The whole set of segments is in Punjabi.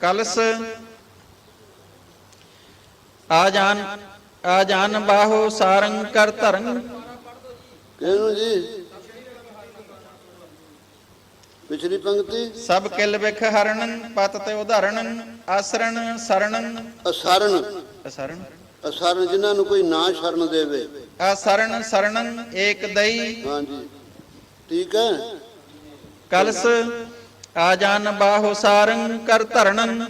ਕਲਸ। ਆ ਜਾਨ ਆ ਜਾਨ ਬਾਹੋ ਸਾਰੰਗ ਕਰ ਧਰੰ ਕਿਹਨੂੰ ਜੀ? ਪਿਛਲੀ ਪੰਕਤੀ? ਸਭ ਕਿਲ ਵਿਖ ਹਰਣੰ ਪਤ ਤੇ ਉਦਾਹਰਣੰ ਆਸਰਣ ਸਰਣੰ। ਅਸਰਨ ਅਸਰਣ। ਅਸਰਨ ਜਿਨ੍ਹਾਂ ਨੂੰ ਕੋਈ ਨਾ ਸ਼ਰਨ ਦੇਵੇ। ਆਸਰਣ ਸਰਣੰ ਏਕ ਦਈ। ਹਾਂਜੀ। ਠੀਕ ਹੈ। ਕਲਸ। ਆਜਾਨ ਜਾਨ ਬਾਹੋ ਸਾਰੰਗ ਕਰ ਧਰਣੰ,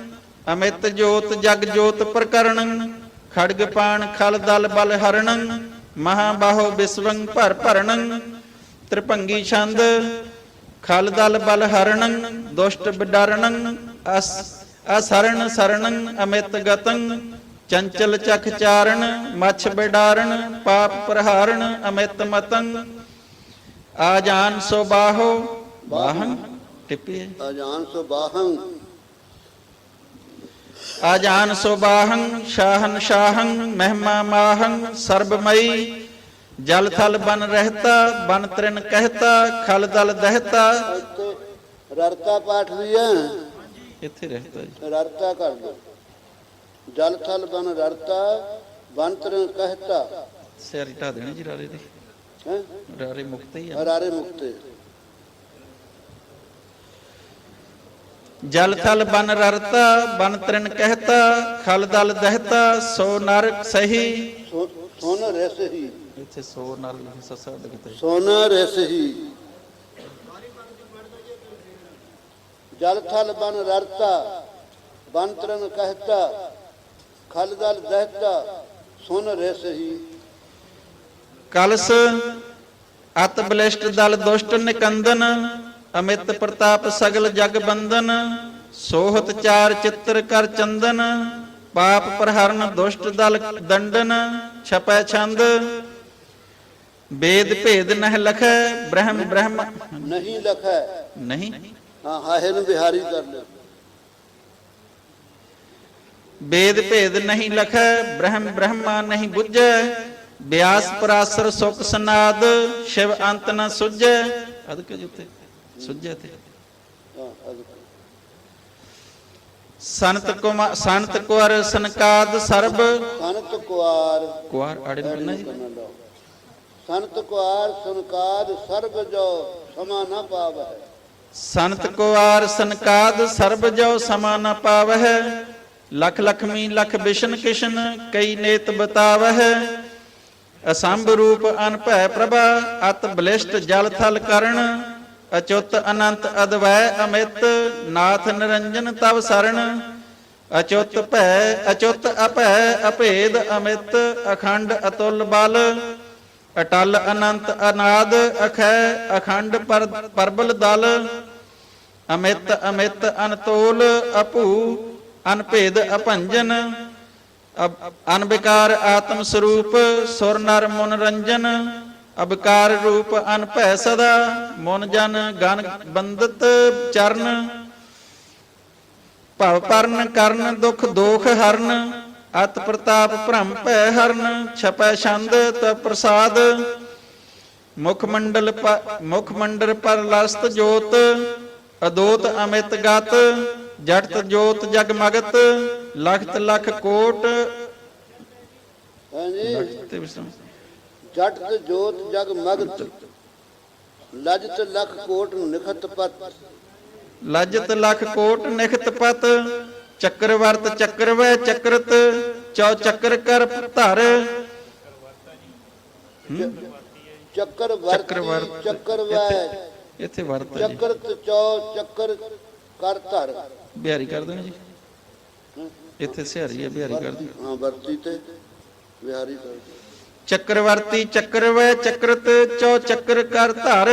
ਅਮਿਤ ਜੋਤ ਜਗ ਜੋਤ ਪ੍ਰਕਰਣੰ, ਖੜਗ ਪਾਣ ਖਲ ਦਲ ਬਲ ਹਰਣੰ, ਮਹਾ ਬਾਹੋ ਬਿਸਵੰ ਭਰ ਭਰਣੰ ਤ੍ਰਿਪੰਗੀ ਛੰਦ, ਖਲ ਦਲ ਬਲ ਹਰਣੰ, ਦੁਸ਼ਟ ਬਿਡਰਣੰ, ਅਸ ਅਸਰਣ ਸਰਣੰ, ਅਮਿਤ ਗਤੰ, ਚੰਚਲ ਚਖ ਚਾਰਣ, ਮਛ ਬਿਡਾਰਣ, ਪਾਪ ਪ੍ਰਹਾਰਣ, ਅਮਿਤ ਮਤੰ। ਆਜਾਨ ਸੋ ਬਾਹੋ ਬਾਹਨ ਟਿੱਪੀ ਹੈ ਅਜਾਨ ਸੋ ਬਾਹੰ ਆ ਜਾਨ ਸੋ ਬਾਹੰ ਸ਼ਾਹਨ ਸ਼ਾਹੰ ਮਹਿਮਾ ਮਾਹੰ ਸਰਬਮਈ। ਜਲ ਥਲ ਬਨ ਰਹਤਾ ਬਨ ਤ੍ਰਿਨ ਕਹਿਤਾ ਖਲ ਦਲ ਦਹਿਤਾ। ਰਰਤਾ ਪਾਠ ਵੀ ਹੈ। ਇੱਥੇ ਰਹਤਾ ਜੀ। ਰਰਤਾ ਕਰ ਦੋ। ਜਲ ਥਲ ਬਨ ਰਰਤਾ ਬੰਤਰ ਕਹਤਾ। ਸਿਰ ਢਾ ਦੇਣੇ ਜੀ ਰਾਰੇ ਦੇ ਹੈ? ਰਾਰੇ ਮੁਕਤ ਹੀ ਆ। ਹਰਾਰੇ ਮੁਕਤੇ। ਜਲ ਥਲ ਬਨ ਰਰਤਾ ਬਨ ਤ੍ਰਿਨ ਕਹਿਤਾ ਖਲ ਦਲ ਦਹਿਤਾ ਸੋ ਨਰ ਸਹੀ ਸੋ- ਸੋਨ ਰਸ ਹੀ ਇੱਥੇ ਸੋ ਨਰ ਸੱਸਾ ਡਿੱਗਤੇ ਸੋਨਾ ਰਸ ਹੀ ਜਲ ਥਲ ਬਨ ਰਰਤਾ ਬੰਤਰਨ ਕਹਤਾ ਖਲ ਦਲ ਦਹਤਾ ਸੋਨ ਰਸ ਹੀ ਕਲਸ ਅਤ ਬਲਿਸ਼ਟ ਦਲ ਦੁਸ਼ਟ ਨਿਕੰਦਨ ਅਮਿਤ ਪ੍ਰਤਾਪ ਸਗਲ ਜਗ ਬੰਦਨ ਸੋਹਤ ਚਾਰ ਚਿੱਤਰ ਕਰ ਚੰਦਨ ਪਾਪ ਪ੍ਰਹਰਨ ਦੁਸ਼ਟ ਦਲ ਦੰਡਨ ਛਪੈ ਛੰਦ। ਵੇਦ ਭੇਦ ਨਹਿ ਲਖੈ ਬ੍ਰਹਮ ਬ੍ਰਹਮ ਨਹੀਂ ਲਖੈ। ਨਹੀਂ। ਹਾਂ ਹਾਹੇ ਨੂੰ ਬਿਹਾਰੀ ਕਰ ਲੈ ਵੇਦ ਭੇਦ ਨਹੀਂ ਲਖੈ ਬ੍ਰਹਮ ਬ੍ਰਹਮਾ ਨਹੀਂ ਬੁੱਝੈ। ਬਿਆਸ ਪਰਾਸਰ ਸੁਖ ਸਨਾਦ ਸ਼ਿਵ ਅੰਤ ਨ ਸੁਝੈ। ਅਦ ਕੇ ਜੁਤੇ ਸੁਝੈ ਤੇ। ਸੰਤ ਕੁਮਾਰ ਸੰਤ ਕੁਰ ਸੰਕਾਦ ਸਰਬ। ਸੰਤ ਕੁਆਰ ਕੁਆਰ ਆੜੇ ਨੂੰ ਕਰਨਾ ਜੀ। ਸੰਤ ਕੁਆਰ ਸੰਕਾਦ ਸਰਬ ਜੋ ਸਮਾ ਨਾ ਪਾਵੈ ਸੰਤ ਕੁਆਰ ਸੰਕਾਦ ਸਰਬ ਜੋ ਸਮਾ ਨ ਪਾਵਹਿ। ਲਖ ਲਖਮੀ ਲਖ ਬਿਸ਼ਨ ਕਿਸ਼ਨ ਕਈ ਨੇਤ ਬਤਾਵਹਿ। ਅਸੰਭ ਰੂਪ ਅਨਭੈ ਪ੍ਰਭਾ ਅਤ ਬਲਿਸ਼ਟ ਜਲ ਥਲ ਕਰਣ ਅਚੁੱਤ ਅਨੰਤ ਅਦਵੈ ਅਮਿਤ, ਨਾਥ ਨਿਰੰਜਨ ਤਵ ਸਰਣ ਅਚੁੱਤ ਭੈ, ਅਚੁੱਤ ਅਭੈ ਅਭੇਦ ਅਮਿਤ, ਅਖੰਡ ਅਤੁਲ ਬਲ। ਅਟਲ ਅਨੰਤ ਅਨਾਦ ਅਖੈ ਅਖੰਡ ਪਰਬਲ ਦਲ। ਅਮਿਤ ਅਮਿਤ ਅਨਤੋਲ ਅਪੂ ਅਨਭੇਦ ਅਭੰਜਨ। ਅਨਵਿਕਾਰ ਆਤਮ ਸਰੂਪ, ਸੁਰ ਨਰ ਮਨ ਰੰਜਨ ਅਬਕਾਰ ਰੂਪ ਅਨਭੈ ਸਦਾ ਮਨ ਜਨ ਗਨ ਬੰਦਤ ਚਰਨ। ਭਵ ਪਰਨ ਕਰਨ ਦੁਖ ਦੋਖ ਹਰਨ ਅਤ ਪ੍ਰਤਾਪ ਭ੍ਰਮ ਭੈ ਹਰਨ ਛਪੈ ਛੰਦ ਤ ਪ੍ਰਸਾਦ। ਮੁਖ ਮੰਡਲ ਮੁਖ ਮੰਡਲ ਪਰ ਲਸਤ ਜੋਤ ਅਦੋਤ ਅਮਿਤ ਗਤ ਜਟਤ ਜੋਤ ਜਗ ਮਗਤ ਲਖਤ ਲਖ ਕੋਟ। ਹਾਂਜੀ। ਤੇ ਜਟ ਜੋਤ ਜਗ ਮਗਤ ਲਜਤ ਲਖ ਕੋਟ ਨਿਖਤ ਪਤ। ਲਜਤ ਲਖ ਕੋਟ ਨਿਖਤ ਪਤ ਚੱਕਰਵਰਤ ਚੱਕਰਵੈ ਚੱਕਰਤ ਚੌ ਚੱਕਰ ਕਰ ਧਰ। ਚੱਕਰ ਵਰਤੀ ਚੱਕਰਵਰਤ। ਚੱਕਰ ਵੈ ਇੱਥੇ ਵਰਤ ਜੀ। ਚੱਕਰ ਚੌ ਚੱਕਰ ਕਰ ਧਰ। ਬਿਹਾਰੀ ਕਰ ਦੇਣਾ ਜੀ। ਇੱਥੇ ਸਿਹਾਰੀ ਹੈ ਬਿਹਾਰੀ ਕਰ ਦਿਓ ਹਾਂ ਵਰਤੀ ਤੇ ਵਿਹਾਰੀ ਕਰ ਚੱਕਰਵਰਤੀ ਚੱਕਰਵੈ ਚੱਕਰਤ ਚੌ ਚੱਕਰ ਕਰ ਧਰ।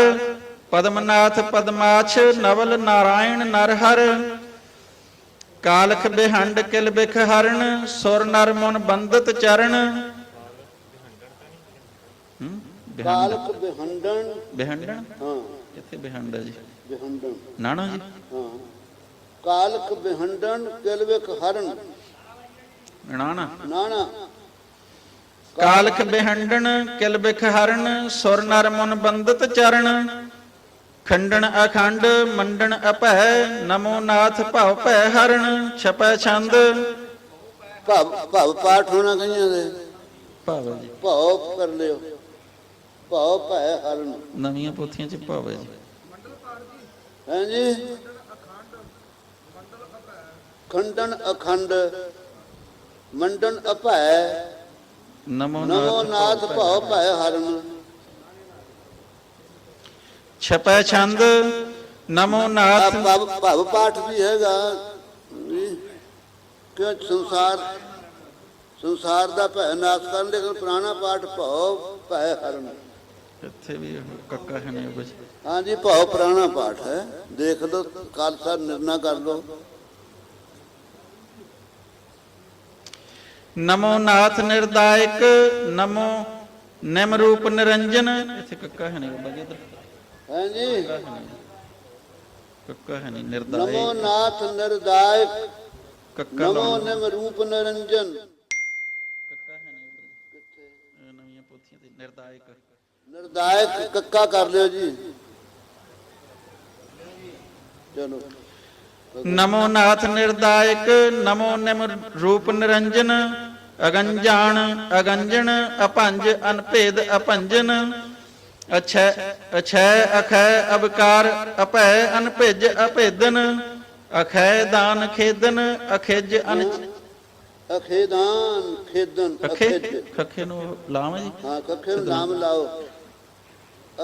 ਪਦਮਨਾਥ ਪਦਮਾਛ ਨਵਲ ਨਾਰਾਇਣ ਨਰਹਰ ਕਾਲਖ ਬਿਹੰਡ ਕਿਲ ਬਿਖ ਹਰਣ ਸੁਰ ਨਰ ਮਨ ਬੰਦਤ ਚਰਨ। ਕਾਲਕ ਬਿਹੰਡਣ। ਬਿਹੰਡਣ? ਹਾਂ। ਇੱਥੇ ਬਿਹੰਡ ਹੈ ਜੀ? ਬਿਹੰਡਣ। ਨਾਣਾ ਜੀ? ਹਾਂ। ਕਾਲਕ ਬਿਹੰਡਣ ਕਿਲਵਿਕ ਹਰਨ ਨਾਣਾ। ਨਾਣਾ। ਕਾਲਖ ਬਿਹੰਡਣ ਕਿਲ ਬਿਖ ਹਰਣ ਸੁਰ ਨਰ ਮਨ ਬੰਦਤ ਚਰਨ। ਖੰਡਨ ਅਖੰਡ ਮੰਡਨ ਅਭੈ ਨਮੋ ਨਾਥ ਭਵ ਭੈ ਹਰਣ ਛਪੈ ਛੰਦ। ਭਵ ਭਵ ਪਾਠ ਹੋਣਾ ਕਈਆਂ ਦੇ? ਭਵ ਜੀ। ਭਉ ਕਰ ਲਿਓ। ਭਉ ਭੈ ਹਰਨ। ਨਵੀਆਂ ਪੋਥੀਆਂ ਚ ਭਵ ਹੈ ਜੀ? ਹਾਂਜੀ ਖੰਡਨ ਅਖੰਡ ਮੰਡਨ ਅਭੈ ਨਮੋ ਨਮੋ ਨਾਥ ਭਉ ਭੈ ਹਰਨ ਛਪੈ ਛੰਦ ਨਮੋ ਨਾਥ। ਭਵ ਪਾਠ ਵੀ ਹੈਗਾ ਕਿ ਸੰਸਾਰ ਸੰਸਾਰ ਦਾ ਭੈ ਨਾਸ਼ ਕਰਨ ਲੇਕਿਨ ਪੁਰਾਣਾ ਪਾਠ ਭਉ ਭੈ ਹਰਨ ਇੱਥੇ ਵੀ ਕੱਕਾ ਹੈ ਨਹੀਂ ਕੁਝ ਹਾਂਜੀ ਭਉ ਪੁਰਾਣਾ ਪਾਠ ਹੈ। ਦੇਖ ਲਓ ਖਾਲਸਾ ਨਿਰਣਾ ਕਰ ਲਓ। ਨਮੋ ਨਾਥ ਨਿਰਦਾਇਕ ਨਮੋ ਨਿਮ ਰੂਪ ਨਿਰੰਜਨ। ਇੱਥੇ ਕੱਕਾ ਹੈ ਨਹੀਂ ਬਾਬਾ ਜੀ ਇੱਧਰ। ਹਾਂਜੀ। ਕੱਕਾ ਹੈ ਨਹੀਂ। ਨਮੋ ਨਿਰਦਾਇਕ। ਨਾਥ ਨਿਰਦਾਇਕ ਕੱਕਾ ਨਮੋ ਨਿਮ ਰੂਪ ਨਿਰੰਜਨ। ਕੱਕਾ ਹੈ ਨਹੀਂ ਨਵੀਆਂ ਪੋਥੀਆਂ ਤੇ ਨਿਰਦਾਇਕ। ਨਿਰਦਾਇਕ ਕੱਕਾ ਕਰ ਲਿਓ ਜੀ। ਚਲੋ। ਨਮੋ ਨਾਥ ਨਿਰਦਾਇਕ ਨਮੋ ਨਿਮ ਰੂਪ ਨਿਰੰਜਨ। ਅਗੰਜਾਨ ਅਗੰਜਨ ਅਪੰਜ ਅਨਭੇਦ ਅਪੰਜਨ। ਅਛੈ ਅਛੈ ਅਖੈ ਅਬਕਾਰ ਅਭੈ ਅਨਭਿਜ ਅਭੇਦਨ। ਅਖੈ ਦਾਨ ਖੇਦਨ ਅਖਿਜ ਅਨ ਅਖੇਦਾਨ ਖੇਦਨ ਅਖੇ ਖਖੇ ਨੂੰ ਲਾਵਾਂ ਜੀ? ਹਾਂ ਕੱਖੇ ਨੂੰ ਨਾਮ ਲਾਓ।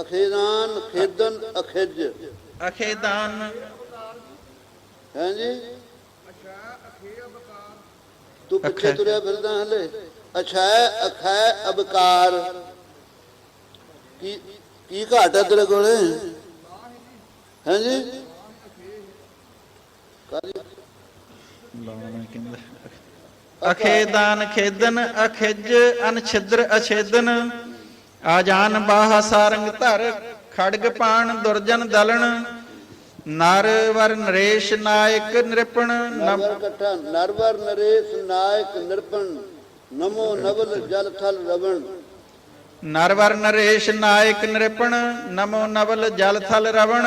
ਅਖੇਦਾਨ ਖੇਦਨ ਅਖਿਜ। ਅਖੇ ਦਾਨ ਹਾਂਜੀ ਤੂੰ ਪਿੱਛੇ ਅਖੈ। ਤੁਰਿਆ ਫਿਰਦਾ ਹਲੇ। ਅਛੈ ਅਖੈ ਅਬਕਾਰ। ਕੀ ਕੀ ਘਾਟ ਹੈ ਤੇਰੇ ਕੋਲੇ? ਹਾਂਜੀ? ਅਖੇ ਦਾਨ ਖੇਦਨ ਅਖਿਜ ਅਨਛਿਦਰ ਅਛੇਦਨ। ਆਜਾਨ ਬਾਹ ਸਾਰੰਗ ਧਰ ਖੜਗ ਪਾਣ ਦੁਰਜਨ ਦਲਣ। ਨਰ ਵਰ ਨਰੇਸ਼ ਨਾਇਕ ਨਿਰਪਣ ਨਮ ਨਰਵਰ ਕਠਾ ਨਰਵਰ ਨਰੇਸ਼ ਨਾਇਕ ਨਿਰਪਣ ਨਮੋ ਨਵਲ ਜਲ ਥਲ ਰਵਣ। ਨਰ ਵਰ ਨਰੇਸ਼ ਨਾਇਕ ਨਿਰਪਣ ਨਮੋ ਨਵਲ ਜਲ ਥਲ ਰਵਣ।